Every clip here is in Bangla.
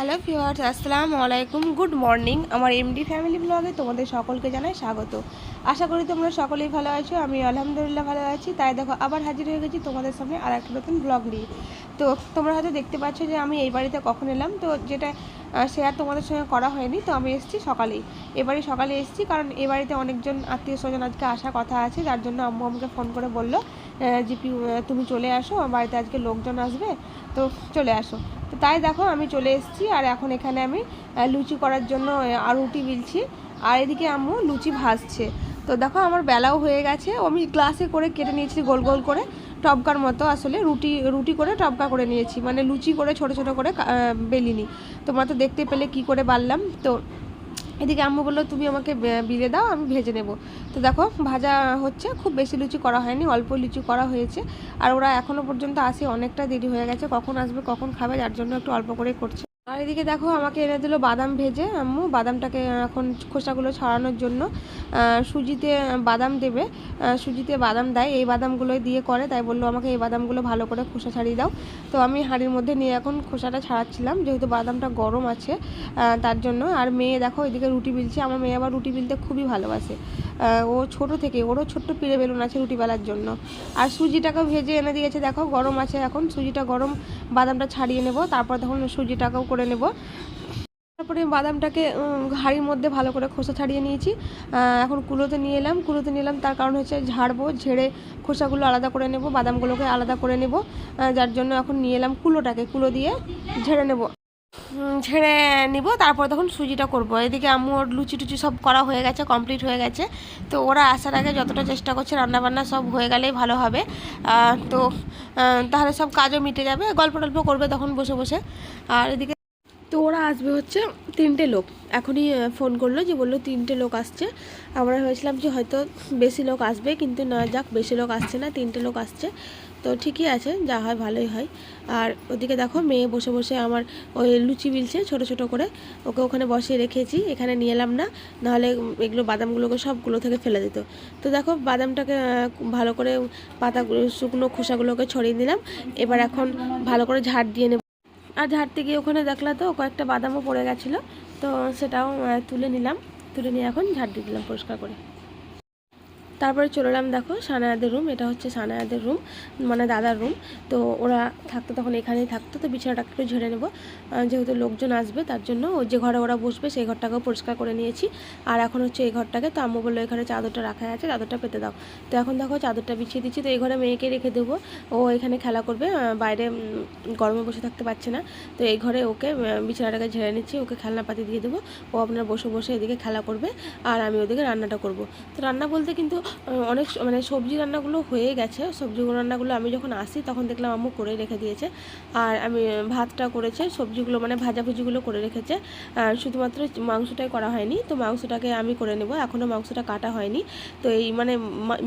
হ্যালো ভিউয়ার্স, আসসালামু আলাইকুম। Good morning. আমার এমডি ফ্যামিলি ব্লগে তোমাদের সকলকে জানাই স্বাগত। আশা করি তোমরা সকলেই ভালো আছো আমি আলহামদুলিল্লাহ ভালো আছি। তাই দেখো, আবার হাজির হয়ে গেছি তোমাদের সামনে আর একটা নতুন ব্লগ নিয়ে। তো তোমরা হয়তো দেখতে পাচ্ছ যে আমি এই বাড়িতে কখন এলাম, তো যেটা শেয়ার তোমাদের সঙ্গে করা হয়নি, তো আমি এসেছি সকালেই। এবারে সকালে এসেছি কারণ এ বাড়িতে অনেকজন আত্মীয় স্বজন আজকে আসা কথা আছে, যার জন্য আম্মু আমাকে ফোন করে বলল যে তুমি চলে আসো আমার বাড়িতে আজকে লোকজন আসবে, তো চলে আসো। তো তাই দেখো আমি চলে এসেছি, আর এখন এখানে আমি লুচি করার জন্য আর রুটি বিলছি। আর এদিকে আম্মু লুচি ভাসছে তো দেখো আমার বেলাও হয়ে গেছে, আমি গ্লাসে করে কেটে নিয়েছি গোল গোল করে, টপকার মতো আসলে রুটি রুটি করে টপকা করে নিয়েছি। মানে লুচি করে ছোট ছোট করে বেলিনি। তোমরা তো দেখতে পেলে কি করে বাড়লাম। তো এদিকে আম্মু বলল, তুমি আমাকে বিলে দাও, আমি ভেজে নেব। তো দেখো, ভাজা হচ্ছে, খুব বেশি লুচি করা হয়নি, অল্প লুচি করা হয়েছে। আর ওরা এখনও পর্যন্ত আসে, অনেকটা দেরি হয়ে গেছে, কখন আসবে, কখন খাবে, যার জন্য একটু অল্প করে করছে। আর এদিকে দেখো, আমাকে এনে দিল বাদাম ভেজে আম্মু, বাদামটাকে এখন খোসাগুলো ছড়ানোর জন্য। সুজিতে বাদাম দেবে। সুজিতে বাদাম দেয়। এই বাদামগুলো দিয়ে করে। তাই বলল, আমাকে এই বাদামগুলো ভালো করে খোসা ছাড়িয়ে দাও। তো আমি হাঁড়ির মধ্যে নিয়ে এখন খোসাটা ছাড়াচ্ছিলাম। যেহেতু বাদামটা গরম আছে তার জন্য। আর মেয়ে দেখো, এদিকে রুটি বিলছে। আমার মেয়ে আবার রুটি বিলতে খুবই ভালোবাসে। ও ছোট থেকে, ওরও ছোট্ট পিড়ে বেলুন আছে রুটি বেলার জন্য। আর সুজিটাকেও ভেজে এনে দিয়েছে। দেখো, গরম আছে এখন। সুজিটা গরম, বাদামটা ছাড়িয়ে নেব। তারপর তখন সুজিটাকেও করে নেব। তারপরে বাদামটাকে হাঁড়ির মধ্যে ভালো করে খোসা ছাড়িয়ে নিয়েছি। এখন কুলোতে নিয়ে এলাম। কুলোতে নিয়ে এলাম, তার কারণ হচ্ছে ঝাড়বো, ঝেড়ে খোসাগুলো আলাদা করে নেব, বাদামগুলোকে আলাদা করে নেব। যার জন্য এখন নিয়ে এলাম কুলোটাকে, কুলো দিয়ে ঝেড়ে নেব। ঝেড়ে নিব, তারপর তখন সুজিটা করব। এদিকে ওর লুচি টুচি সব করা হয়ে গেছে, কমপ্লিট হয়ে গেছে। তো ওরা আসার আগে যতটা চেষ্টা করছে রান্নাবান্না সব হয়ে গেলেই ভালো হবে। তো তাহলে সব কাজও মিটে যাবে, গল্প টল্প করবে তখন বসে বসে। আর এদিকে তো ওরা আসবে হচ্ছে তিনটে লোক। এখনই ফোন করল যে বলল তিনটে লোক আসছে। আমরা ভেবেছিলাম যে হয়তো বেশি লোক আসবে, কিন্তু না যাক, বেশি লোক আসছে না, তিনটে লোক আসছে। তো ঠিকই আছে, যা হয় ভালোই হয়। আর ওদিকে দেখো মেয়ে বসে বসে আমার ওই লুচি বিলছে ছোট ছোট করে। ওকে ওখানে বসিয়ে রেখেছি, এখানে নিয়ে এলাম না, নাহলে এগুলো বাদামগুলোকে সবগুলো থেকে ফেলে দিত। তো দেখো বাদামটাকে ভালো করে পাতাগুলো, শুকনো খোসাগুলোকে ছড়িয়ে দিলাম। এবার এখন ভালো করে ঝাড় দিয়ে নেব। আর ঝাড়তে গিয়ে ওখানে দেখলা তো, কয়েকটা বাদামও পড়ে গেছিল, তো সেটাও তুলে নিলাম। তুলে নিয়ে এখন ঝাড় দিয়ে দিলাম পরিষ্কার করে। তারপরে চলে এলাম দেখো সানায়াদের রুম এটা হচ্ছে সানায়াদের রুম মানে দাদার রুম তো ওরা থাকতো তখন এখানেই থাকতো, তো বিছানাটাকে একটু ঝেড়ে নেব। যেহেতু লোকজন আসবে, তার জন্য ওই যে ঘরে ওরা বসবে, সেই ঘরটাকেও পরিষ্কার করে নিয়েছি। আর এখন হচ্ছে এই ঘরটাকে, তো আম্মু বলল এখানে চাদরটা রাখা আছে, চাদরটা পেতে দাও। তো এখন দেখো চাদরটা বিছিয়ে দিচ্ছি, তো এই ঘরে মেয়েকে রেখে দেবো। ও এখানে খেলা করবে বাইরে গরমে বসে থাকতে পারছে না। তো এই ঘরে ওকে বিছানাটাকে ঝেড়ে নিচ্ছি, ওকে খেলনাপাতি দিয়ে দেবো। ও আপনার বসে বসে এদিকে খেলা করবে, আর আমি ওদিকে রান্নাটা করব। তো রান্না বলতে কিন্তু অনেক মানে সবজি রান্নাগুলো হয়ে গেছে। সবজি রান্নাগুলো আমি যখন আসি তখন দেখলাম আম্মু করে রেখে দিয়েছে। আর আমি ভাতটা করেছে, সবজিগুলো মানে ভাজাভুজিগুলো করে রেখেছে। আর শুধুমাত্র মাংসটাই করা হয়নি, তো মাংসটাকে আমি করে নেব। এখনও মাংসটা কাটা হয়নি। তো এই মানে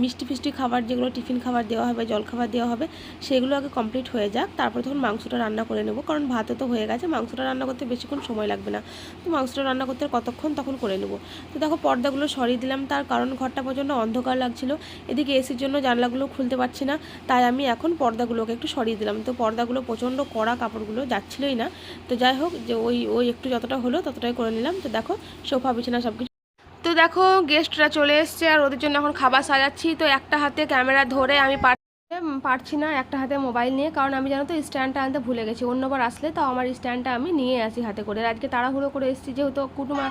মিষ্টি ফিষ্টি খাবার যেগুলো টিফিন খাবার দেওয়া হবে, জল খাবার দেওয়া হবে, সেগুলো আগে কমপ্লিট হয়ে যাক। তারপর তখন মাংসটা রান্না করে নেব। কারণ ভাতও তো হয়ে গেছে, মাংসটা রান্না করতে বেশিক্ষণ সময় লাগবে না। তো মাংসটা রান্না করতে কতক্ষণ তখন করে নেব? তো দেখো পর্দাগুলো সরিয়ে দিলাম। তার কারণ ঘরটা পর্যন্ত অন্ধকার লাগছিল। এদিকে এসির জন্য জানলাগুলো খুলতে পারছি না, তাই আমি এখন পর্দাগুলোকে একটু সরিয়ে দিলাম। তো পর্দাগুলো প্রচণ্ড কড়া কাপড়গুলো যাচ্ছিলই না। তো যাই হোক, যে ওই ওই একটু যতটা হলো ততটাই করে নিলাম। তো দেখো, সোফা, বিছানা সব কিছু তো দেখো গেস্টরা চলে এসছে আর ওদের জন্য এখন খাবার সাজাচ্ছি। তো একটা হাতে ক্যামেরা ধরে আমি পারছি না একটা হাতে মোবাইল নিয়ে, কারণ আমি জানো তো স্ট্যান্ডটা আনতে ভুলে গেছি। অন্যবার আসলে তাও আমার স্ট্যান্ডটা আমি নিয়ে আসি হাতে করে। আজকে তাড়াহুড়ো করে এসেছি, যেহেতু কুটুমা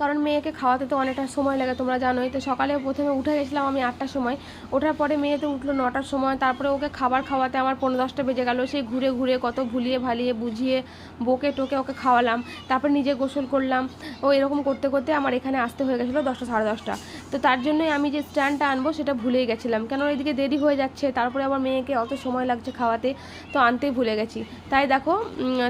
কারণ মেয়েকে খাওয়াতে তো অনেকটা সময় লাগে, তোমরা জানোই। তো সকালে প্রথমে উঠে গেছিলাম আমি আটটার সময়। ওঠার পরে মেয়ে তো উঠল নটার সময়, তারপরে ওকে খাবার খাওয়াতে আমার পনেরো দশটা বেজে গেল। সেই ঘুরে ঘুরে কত ভুলিয়ে ভালিয়ে বুঝিয়ে বকে টোকে ওকে খাওয়ালাম। তারপরে নিজে গোসল করলাম। ও এরকম করতে করতে আমার এখানে আসতে হয়ে গেছিল দশটা সাড়ে দশটা। তো তার জন্যই আমি যে স্ট্যান্ডটা আনব সেটা ভুলেই গেছিলাম। কেন এদিকে দেরি হয়ে যাচ্ছে, তারপরে আমার মেয়েকে অত সময় লাগছে খাওয়াতে, তো আনতেই ভুলে গেছি। তাই দেখো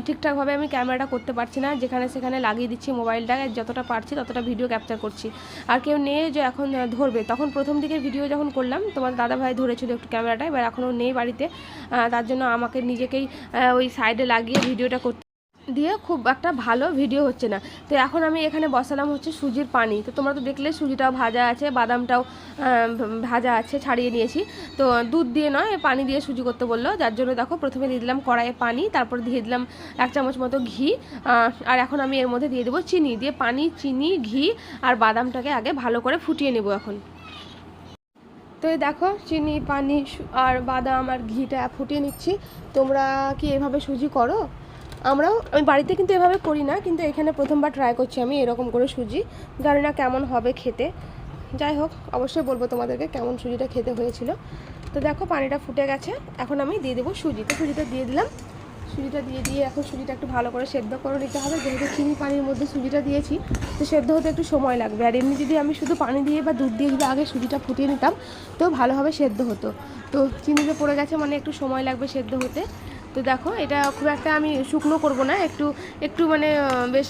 ঠিকঠাকভাবে আমি ক্যামেরাটা করতে পারছি না, যেখানে সেখানে লাগিয়ে দিচ্ছি মোবাইলটা, যতটা পারছি ততটা ভিডিও ক্যাপচার করছি। আর কেউ নেই যে এখন ধরবে। তখন প্রথম দিকের ভিডিও যখন করলাম, তোমার দাদা ভাই ধরেছিল একটু ক্যামেরাটা, এবার এখনও নেই বাড়িতে তার জন্য আমাকে নিজেকেই ওই সাইডে লাগিয়ে ভিডিওটা করতে দিয়ে খুব একটা ভালো ভিডিও হচ্ছে না। তো এখন আমি এখানে বসালাম হচ্ছে সুজির পানি। তো তোমরা তো দেখলে সুজিটাও ভাজা আছে, বাদামটাও ভাজা আছে, ছাড়িয়ে নিয়েছি। তো দুধ দিয়ে নয়, পানি দিয়ে সুজি করতে বলল। যার জন্য দেখো প্রথমে দিয়ে দিলাম কড়াইয়ে পানি, তারপর দিয়ে দিলাম এক চামচ মতো ঘি। আর এখন আমি এর মধ্যে দিয়ে দেবো চিনি। দিয়ে পানি, চিনি, ঘি আর বাদামটাকে আগে ভালো করে ফুটিয়ে নেব এখন। তো এই দেখো চিনি, পানি আর বাদাম আর ঘিটা ফুটিয়ে নিচ্ছি। তোমরা কি এভাবে সুজি করো? আমরাও, আমি বাড়িতে কিন্তু এভাবে করি না, কিন্তু এখানে প্রথমবার ট্রাই করছি আমি এরকম করে সুজি। জানি না কেমন হবে খেতে। যাই হোক, অবশ্যই বলব তোমাদেরকে কেমন সুজিটা খেতে হয়েছিল। তো দেখো, পানিটা ফুটে গেছে। এখন আমি দিয়ে দেবো সুজি। তো সুজিটা দিয়ে দিলাম। সুজিটা দিয়ে দিয়ে এখন সুজিটা একটু ভালো করে সেদ্ধ করে নিতে হবে। যেহেতু চিনি পানির মধ্যে সুজিটা দিয়েছি, তো সেদ্ধ হতে একটু সময় লাগবে। আর এমনি যদি আমি শুধু পানি দিয়ে বা দুধ দিয়ে যদি আগে সুজিটা ফুটিয়ে নিতাম, তো ভালোভাবে সেদ্ধ হতো। তো চিনিতে পড়ে গেছে মানে একটু সময় লাগবে সেদ্ধ হতে। তো দেখো, এটা খুব একটা আমি শুকনো করব না, একটু একটু মানে বেশ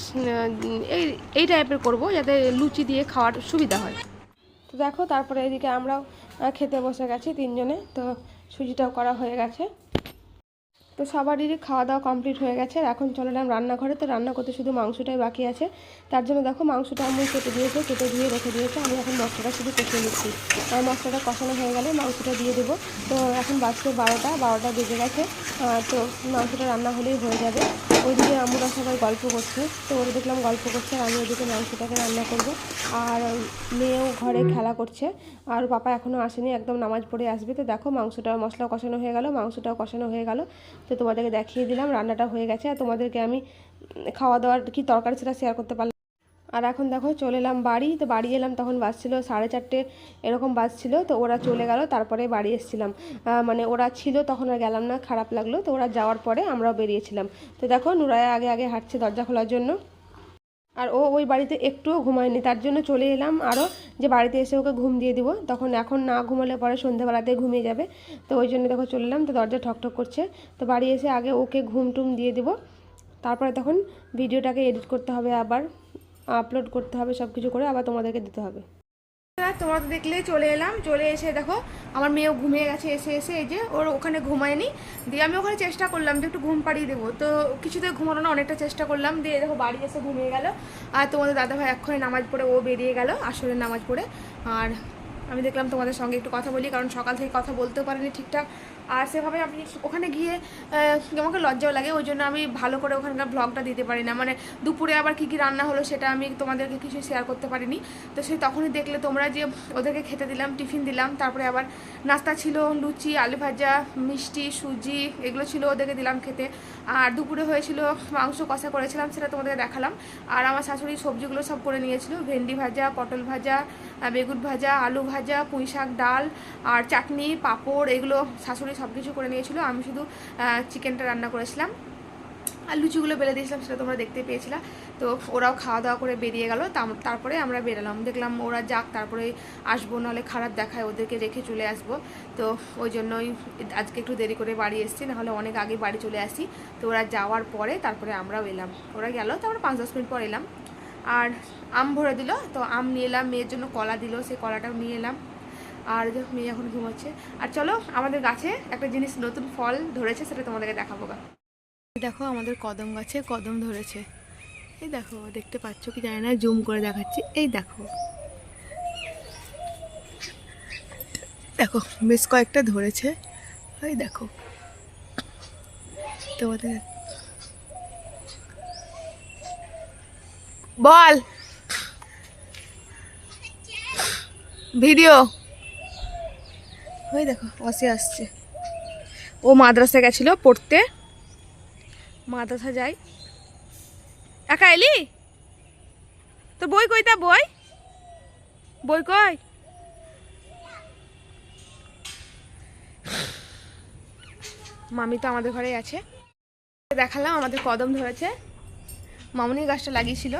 এই এই টাইপের করব যাতে লুচি দিয়ে খাওয়ার সুবিধা হয়। তো দেখো, তারপরে এদিকে আমরাও খেতে বসে গেছি তিনজনে, তো সুজিটাও করা হয়ে গেছে। তো সবারই খাওয়া দাওয়া কমপ্লিট হয়ে গেছে আর এখন চলে এলাম রান্নাঘরে। তো রান্না করতে শুধু মাংসটাই বাকি আছে। তার জন্য দেখো মাংসটা আমি কেটে দিয়েছে, কেটে দিয়ে রেখে দিয়েছে। আমি এখন মশলাটা শুধু কষিয়ে নিচ্ছি। আর মশলাটা কষানো হয়ে গেলে মাংসটা দিয়ে দেবো। তো এখন বাজছে বারোটা বারোটা বেজে গেছে। তো মাংসটা রান্না হলেই হয়ে যাবে। ওইদিকে আমরা সবাই গল্প করছে। তো ওরা দেখলাম গল্প করছে আর আমি ওদিকে মাংসটাকে রান্না করব। আর মেয়েও ঘরে খেলা করছে। আর পাপা এখনও আসেনি, একদম নামাজ পড়ে আসবে। তো দেখো মাংসটা মশলা কষানো হয়ে গেল, মাংসটাও কষানো হয়ে গেল। তোমাদেরকে দেখিয়ে দিলাম, রান্নাটা হয়ে গেছে আর তোমাদেরকে আমি খাওয়া দাওয়ার কি তরকারি সেটা শেয়ার করতে পারলাম। আর এখন দেখো চলে এলাম বাড়ি, তো বাড়ি এলাম তখন বাজছিল সাড়ে চারটে এরকম বাজছিল তো ওরা চলে গেল, তারপরে বাড়ি এসেছিলাম। মানে ওরা ছিল তখন আর গেলাম না, খারাপ লাগল, তো ওরা যাওয়ার পরে আমরাও বেরিয়েছিলাম। তো দেখো নুরায়া আগে আগে হাঁটছে দরজা খোলার জন্য। আর ও ওই বাড়িতে একটুও ঘুমায়নি, তার জন্য চলে এলাম আরও যে বাড়িতে এসে ওকে ঘুম দিয়ে দিব। তখন এখন না ঘুমালে পরে সন্ধ্যাবেলাতে ঘুমিয়ে যাবে। তো ওই জন্য দেখো চলে এলাম, তো দরজা ঠকঠক করছে। তো বাড়ি এসে আগে ওকে ঘুম টুম দিয়ে দিব। তারপরে তখন ভিডিওটাকে এডিট করতে হবে আবার, আপলোড করতে হবে সব কিছু করে আবার তোমাদেরকে দিতে হবে। তোমরা তো দেখলে চলে এলাম, চলে এসে দেখো আমার মেয়েও ঘুমিয়ে গেছে, এসে এসে এই যে ওর ওখানে ঘুমায়নি। দিয়ে আমি ওখানে চেষ্টা করলাম যে একটু ঘুম পাড়িয়ে দেবো। তো কিছুতে ঘুমানো না, অনেকটা চেষ্টা করলাম। দিয়ে দেখো বাড়ি এসে ঘুমিয়ে গেল। আর তোমাদের দাদাভাই এক্ষণে নামাজ পড়ে, ও বেরিয়ে গেল আসলে নামাজ পড়ে। আর আমি দেখলাম তোমাদের সঙ্গে একটু কথা বলি, কারণ সকাল থেকে কথা বলতেও পারিনি ঠিকঠাক। আর সেভাবে আমি ওখানে গিয়ে আমাকে লজ্জাও লাগে, ওই জন্য আমি ভালো করে ওখানকার ব্লগটা দিতে পারি না। মানে দুপুরে আবার কী কী রান্না হলো সেটা আমি তোমাদেরকে কিছু শেয়ার করতে পারিনি। তো সেই তখনই দেখলে তোমরা যে ওদেরকে খেতে দিলাম, টিফিন দিলাম, তারপরে আবার নাস্তা ছিল, লুচি, আলু ভাজা, মিষ্টি, সুজি, এগুলো ছিল ওদেরকে দিলাম খেতে। আর দুপুরে হয়েছিল মাংস কষা করেছিলাম, সেটা তোমাদের দেখালাম। আর আমার শাশুড়ি সবজিগুলো সব করে নিয়েছিল, ভেন্ডি ভাজা, পটল ভাজা বেগুন ভাজা, আলু ভাজা পুঁই শাক ডাল, আর চাটনি, পাঁপড়, এগুলো শাশুড়ি সব কিছু করে নিয়েছিল। আমি শুধু চিকেনটা রান্না করেছিলাম। আর লুচিগুলো বেলে দিয়েছিলাম, সেটা তোমরা দেখতে পেয়েছিলা। তো ওরাও খাওয়া দাওয়া করে বেরিয়ে গেল। তারপরে আমরা বেরোলাম। দেখলাম ওরা যাক, তারপরে আসব, নাহলে খারাপ দেখায়, ওদেরকে রেখে চলে আসব। তো ওই জন্যই আজকে একটু দেরি করে বাড়ি এসেছি, নাহলে অনেক আগে বাড়ি চলে আসি। তো ওরা যাওয়ার পরে তারপরে আমরাও এলাম। ওরা গেল, তারপরে পাঁচ দশ মিনিট পর এলাম। আর আম ভরে দিল, তো আম নিয়ে এলাম। মেয়ের জন্য কলা দিল, সেই কলাটাও নিয়ে এলাম। আর যে মেয়ে এখন ঘুমাচ্ছে। আর চলো, আমাদের গাছে একটা জিনিস নতুন ফল ধরেছে, সেটা তোমাদেরকে দেখাবো গা। এই দেখো, আমাদের কদম গাছে কদম ধরেছে। এই দেখো, দেখতে পাচ্ছ কি জানি না, জুম করে দেখাচ্ছি। এই দেখো। দেখো, বেশ কয়েকটা ধরেছে। ওই দেখো। তোমাদের বল। ভিডিও। ওই দেখো, অসে আসছে। ও মাদ্রাসা গেছিল পড়তে। মাদ্রাসা যাই। একা এলি? তোর বই কই তা বই? বই কই? মামি তো আমাদের ঘরেই আছে। দেখালাম, আমাদের কদম ধরেছে। মামনি গাছটা লাগিয়েছিল।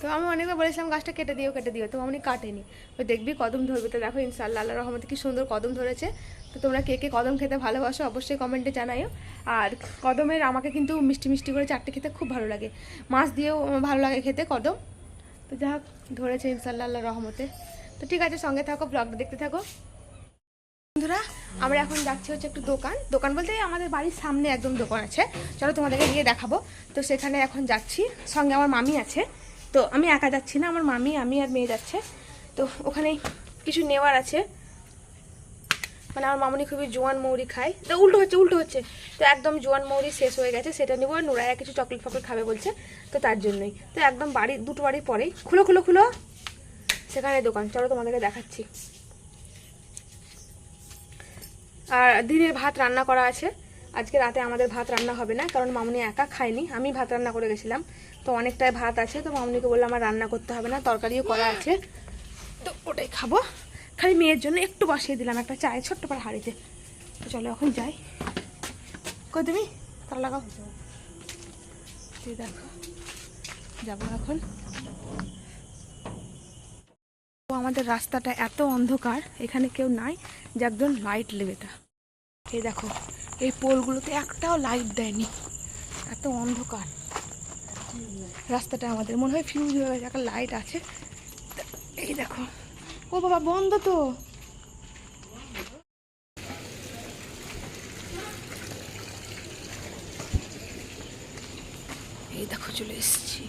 তো আমি অনেকবার বলেছিলাম, গাছটা কেটে দিও কেটে দিও। তো মামনি কাটেনি। তো দেখবি কদম ধরবে। তো দেখো ইনশাল্লাহ আল্লাহ রহমতে কি সুন্দর কদম ধরেছে। তো তোমরা কে কে কদম খেতে ভালোবাসো অবশ্যই কমেন্টে জানাইও। আর কদমের আমাকে কিন্তু মিষ্টি মিষ্টি করে চারটে খেতে খুব ভালো লাগে। মাছ দিয়েও ভালো লাগে খেতে কদম। তো যা ধরেছে ইনশাল্লাহ আল্লাহ রহমতে। তো ঠিক আছে, সঙ্গে থাকো, ব্লগটা দেখতে থাকো। বন্ধুরা, আমরা এখন যাচ্ছি হচ্ছে একটু দোকান। দোকান বলতে আমাদের বাড়ির সামনে একদম দোকান আছে। চলো তোমাদেরকে গিয়ে দেখাবো। তো সেখানে এখন যাচ্ছি। সঙ্গে আমার মামি আছে। তো আমি একা যাচ্ছি না, আমার মামি, আমি আর মেয়ে যাচ্ছে। তো ওখানে কিছু নেওয়ার আছে। মানে আমার মামনি খুবই জোয়ান মৌরি খায়। তো উল্টো হচ্ছে উল্টো হচ্ছে। তো একদম জোয়ান মৌরি শেষ হয়ে গেছে, সেটা নেব আর নুরায়া কিছু চকলেট ফকলেট খাবে বলছে, তো তার জন্যই। তো একদম বাড়ি, দুটো বাড়ির পরেই খুলো খুলো খুলো। সেখানে দোকান, চলো তোমাদেরকে দেখাচ্ছি। আর দিনের ভাত রান্না করা আছে। আজকে রাতে আমাদের ভাত রান্না হবে না, কারণ মামনি একা খায়নি। আমি ভাত রান্না করে গেছিলাম। তো অনেকটাই ভাত আছে, তো মামনিকে বললাম আমার রান্না করতে হবে না, তরকারিও করা আছে। তো ওটাই খাব। খালি মেয়ের জন্য একটু বসিয়ে দিলাম, একটা চায়, ছোট্ট পাড়া হাড়িতে। তো চলো এখন যাই। কই তুমি? তারা লাগাও। তুই দেখো, যাব এখন। ও আমাদের রাস্তাটা এত অন্ধকার, এখানে কেউ নাই, যে একজন লাইট লেবেটা এই দেখো, এই পোলগুলোতে একটাও লাইট দেয়নি। এত অন্ধকার। রাস্তাটা আমাদের, মনে হয় ফিউজ হয়ে গেছে, একটা লাইট আছে। এই দেখো। ও বাবা, বন্ধ তো। এই দেখো, চলে এসেছি।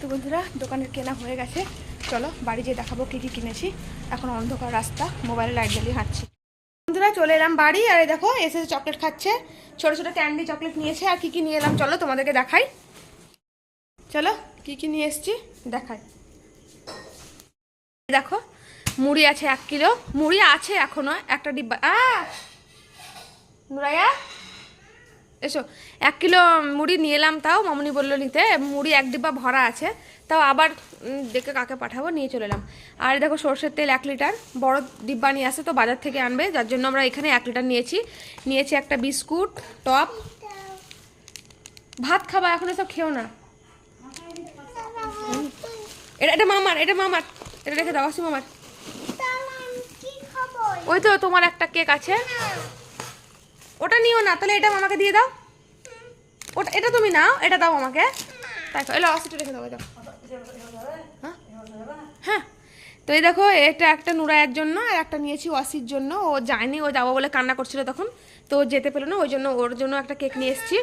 তো বন্ধুরা, দোকানের কেনা হয়ে গেছে। চলো, বাড়ি যেয়ে দেখাবো কী কী কিনেছি। এখন অন্ধকার রাস্তা, মোবাইলে লাইট জ্বালিয়ে হাঁটছি। বন্ধুরা, চলে এলাম বাড়ি, আর দেখো এসে চকলেট খাচ্ছে। ছোট ছোট ক্যান্ডি চকলেট নিয়েছে, আর কি কি নিয়ে এলাম চলো, তোমাদেরকে দেখাই। চলো, কি কি নিয়ে এসেছি, দেখাই। দেখো, মুড়ি আছে এক কিলো। মুড়ি আছে এখনও, একটা ডিব্বা আ নুরাইয়া এসো এক কিলো মুড়ি নিয়ে এলাম তাও মামনি বলল নিতে মুড়ি এক ডিব্বা ভরা আছে তাও আবার দেখে কাকে পাঠাবো নিয়ে চলে এলাম। আর দেখো সর্ষের তেল এক লিটার বড় ডিব্বা নিয়ে আসে তো বাজার থেকে আনবে যার জন্য আমরা এখানে এক লিটার নিয়েছি। নিয়েছি একটা বিস্কুট টপ। ভাত খাবা এখন এসব খেও না। এটা এটা মামার এটা মামার এটা রেখে দাও আসি মামার। ওই তো তোমার একটা কেক আছে। ওটা নিও না, তাহলে এটা আমাকে দিয়ে দাও। ওটা, এটা তুমি নাও, এটা দাও আমাকে। তাই এলো অসিটা রেখে দাও হ্যাঁ? হ্যাঁ। তো এই দেখো, এটা একটা নুরায়ের জন্য, আর একটা নিয়েছি ওয়াসির জন্য। ও যায়নি, ও যাব বলে কান্না করছিল তখন। তো যেতে পেল না, ওই জন্য ওর জন্য একটা কেক নিয়ে এসেছি।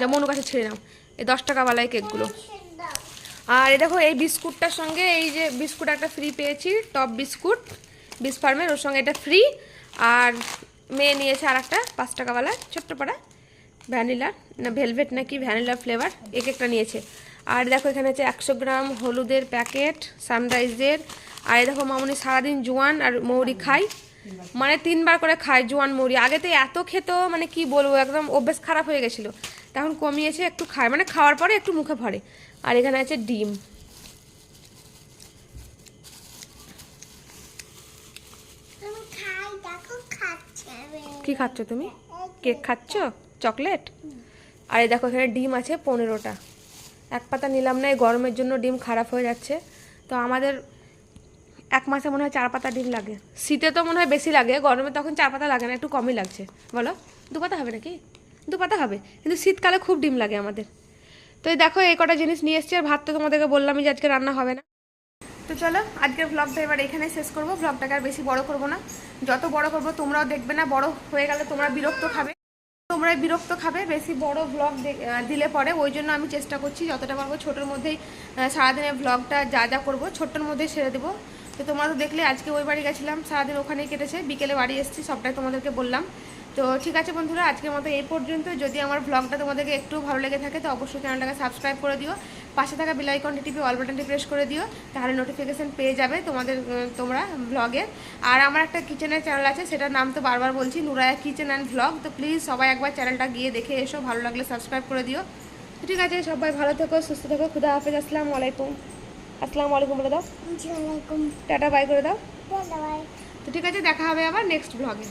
যা মনু কাছে ছেড়ে নাও এই দশ টাকাওয়ালায় কেকগুলো। আর এই দেখো, এই বিস্কুটটার সঙ্গে, এই যে বিস্কুট একটা ফ্রি পেয়েছি টপ বিস্কুট বিস ফার্মের ওর সঙ্গে এটা ফ্রি আর মেয়ে নিয়েছে আর একটা পাঁচ টাকাওয়ালা ছোট্ট পাড়া। ভ্যানিলা, না, ভেলভেট নাকি ভ্যানিলা ফ্লেভার, এক একটা নিয়েছে। আর দেখো এখানে আছে একশো গ্রাম হলুদের প্যাকেট, সানরাইজের। আর দেখো মামনি সারাদিন জোয়ান আর মৌরি খাই মানে তিনবার করে খায় জোয়ান মৌরি। আগে তো এত খেত মানে কি বলব, একদম অভ্যেস খারাপ হয়ে গেছিল। তখন কমিয়েছে, একটু খায়। মানে খাওয়ার পরে একটু মুখে ভরে। আর এখানে আছে ডিম। কি খাচ্ছ তুমি? কেক খাচ্ছ? চকলেট? আর এই দেখো, এখানে ডিম আছে পনেরোটা। এক পাতা নিলাম না, এই গরমের জন্য ডিম খারাপ হয়ে যাচ্ছে। তো আমাদের এক মাসে মনে হয় চার পাতা ডিম লাগে। শীতে তো মনে হয় বেশি লাগে, গরমে তখন চার পাতা লাগে না, একটু কমই লাগছে। বলো, দু পাতা হবে নাকি? দু পাতা হবে, কিন্তু শীতকালে খুব ডিম লাগে আমাদের। তো এই দেখো, এই কটা জিনিস নিয়ে এসছি, আর ভাত তো তোমাদেরকে বললামই যে আজকে রান্না হবে না। তো চলো, আজকের ব্লগটা এবার এখানে শেষ করব। ব্লগটাকে আর বেশি বড় করব না। যত বড় করব তোমরাও দেখবে না, বড় হয়ে গেলে তোমরা বিরক্ত খাবে। তোমরা বিরক্ত খাবে, বেশি বড় ভ্লগ দিলে পরে। ওই জন্য আমি চেষ্টা করছি, যতটা পারব ছোটোর মধ্যেই সারাদিনের ব্লগটা যা যা করব, ছোট্টর মধ্যেই সেরে দেবো। তো তোমরা তো দেখলে, আজকে ওই বাড়ি গেছিলাম, সারাদিন ওখানেই কেটেছে। বিকেলে বাড়ি এসেছি, সবটাই তোমাদেরকে বললাম। তো ঠিক আছে বন্ধুরা আজকের মতো এই পর্যন্ত। যদি আমার ভ্লগটা তোমাদেরকে একটু ভালো লেগে থাকে তো অবশ্যই চ্যানেলটাকে সাবস্ক্রাইব করে দিও। পাশে থাকা বেল আইকনটি টিপে অল বাটনটি প্রেস করে দিও তাহলে নোটিফিকেশন পেয়ে যাবে তোমাদের তোমরা ব্লগের আর আমার একটা কিচেনের চ্যানেল আছে সেটার নাম তো বারবার বলছি নুরায়া কিচেন অ্যান্ড ভ্লগ তো প্লিজ সবাই একবার চ্যানেলটা গিয়ে দেখে এসো ভালো লাগলে সাবস্ক্রাইব করে দিও। তো ঠিক আছে সবাই ভালো থেকো সুস্থ থেকো খুদা হাফেজ আসসালামু আলাইকুম। আসসালামু আলাইকুম বলে দাও। টাটা বাই করে দাও। তো ঠিক আছে দেখা হবে আবার নেক্সট ব্লগে